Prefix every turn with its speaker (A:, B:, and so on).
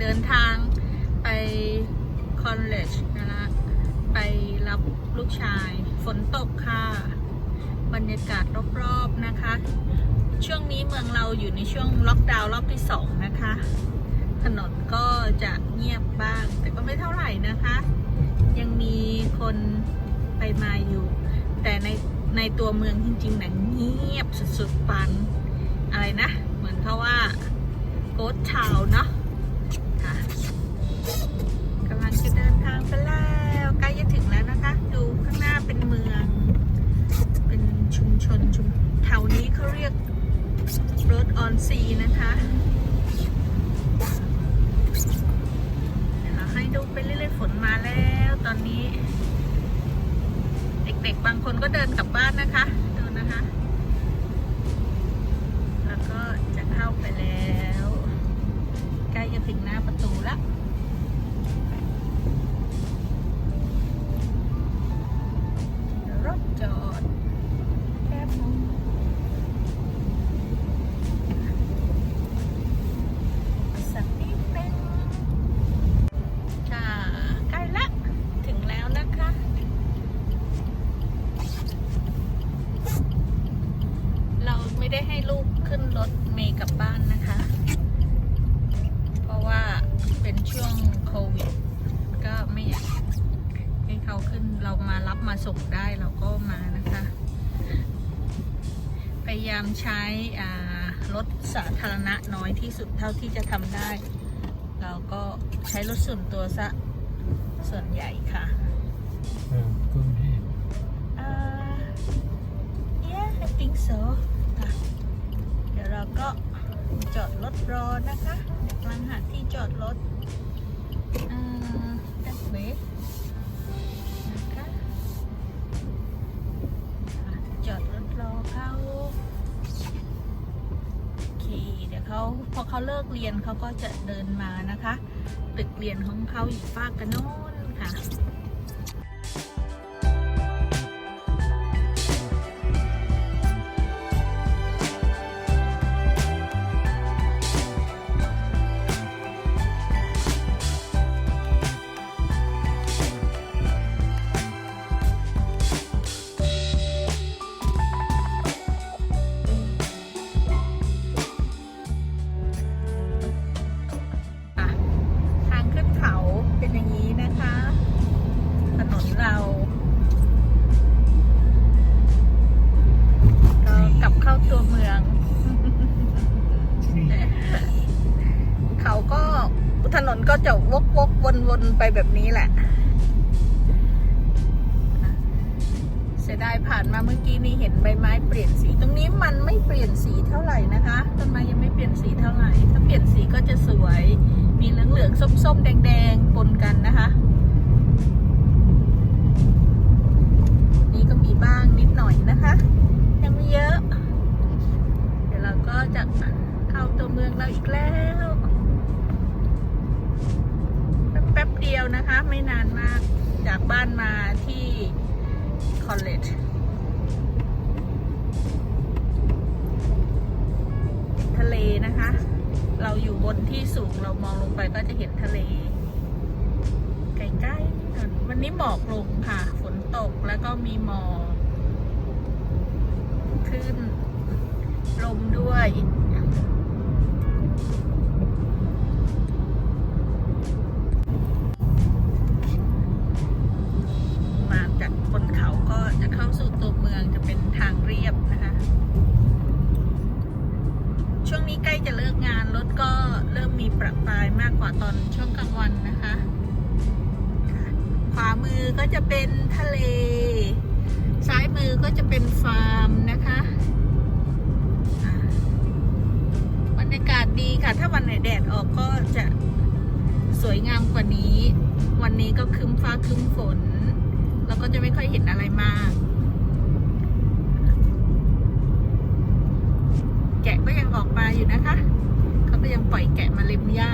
A: เดินทางไปคอนเลจนะคะไปรับลูกชาย ฝนตกค่ะ บรรยากาศรอบๆนะคะ ช่วงนี้เมืองเราอยู่ในช่วงล็อกดาวน์รอบที่สองนะคะ ถนนก็จะเงียบบ้าง แต่ก็ไม่เท่าไหร่นะคะ ยังมีคนไปมาอยู่ แต่ในในตัวเมืองจริงๆนะเงียบสุดๆปัน อะไรนะ เหมือนเขาว่าโกดทาวเนาะ รถออนซีนะคะเดี๋ยวเราให้ดูไปเรื่อยๆฝนมาแล้วตอนนี้ เด็กๆบางคนก็เดินกลับบ้านนะคะ ดูนะคะ แล้วก็จะเข้าไปแล้ว ใกล้จะถึงหน้าประตูแล้ว มารับมาส่งได้เราก็มานะคะ พยายามใช้อ่ารถสาธารณะน้อยที่สุดเท่าที่จะทำได้ เราก็ใช้รถส่วนตัวซะส่วนใหญ่ค่ะ
B: กรุงเทพ
A: Uh, yeah, I think so ค่ะเดี๋ยวเราก็จอดรถรอนะคะเดี๋ยวกำลังหาที่จอดรถอ่า that way เขาพอเขาเลิกเรียนเขาก็จะเดินมานะคะ ตึกเรียนของเขาอยู่ฝากกันโน้นค่ะ ก็จะวกวกวนวนๆไปแบบนี้แหละเสียดายผ่านมาเมื่อกี้นี้เห็นใบไม้เปลี่ยนสี ตรงนี้มันไม่เปลี่ยนสีเท่าไหร่นะคะต้นไม้ยังไม่เปลี่ยนสีเท่าไหร่ ถ้าเปลี่ยนสีก็จะสวย มีเหลืองเหลืองส้มส้มๆแดงแดงๆปนกันนะคะ นี่ก็มีบ้างนิดหน่อยนะคะ ยังไม่เยอะ เดี๋ยวเราก็จะเข้าตัวเมืองเราอีกแล้ว ยวนะคะ ไม่นานมากจากบ้านมาที่คอลเลจทะเลนะคะ เราอยู่บนที่สูงเรามองลงไปก็จะเห็นทะเลใกล้ๆนั่นวันนี้หมอกลงค่ะ ฝนตกแล้วก็มีหมอกขึ้นลมด้วย ก็จะเข้าสู่ตัวเมืองจะเป็นทางเรียบนะคะ ช่วงนี้ใกล้จะเลิกงานรถก็เริ่มมีประปรายมากกว่าตอนช่วงกลางวันนะคะ ขวามือก็จะเป็นทะเล ซ้ายมือก็จะเป็นฟาร์มนะคะบรรยากาศดีค่ะ ถ้าวันไหนแดดออกก็จะสวยงามกว่านี้ วันนี้ก็คึ้มฟ้าคึ้มฝน เราก็จะไม่ค่อยเห็นอะไรมาก แกะก็ยังออกมาอยู่นะคะ เขาก็ยังปล่อยแกะมาเล็มหญ้า